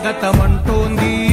స్వాగతమంటోంది.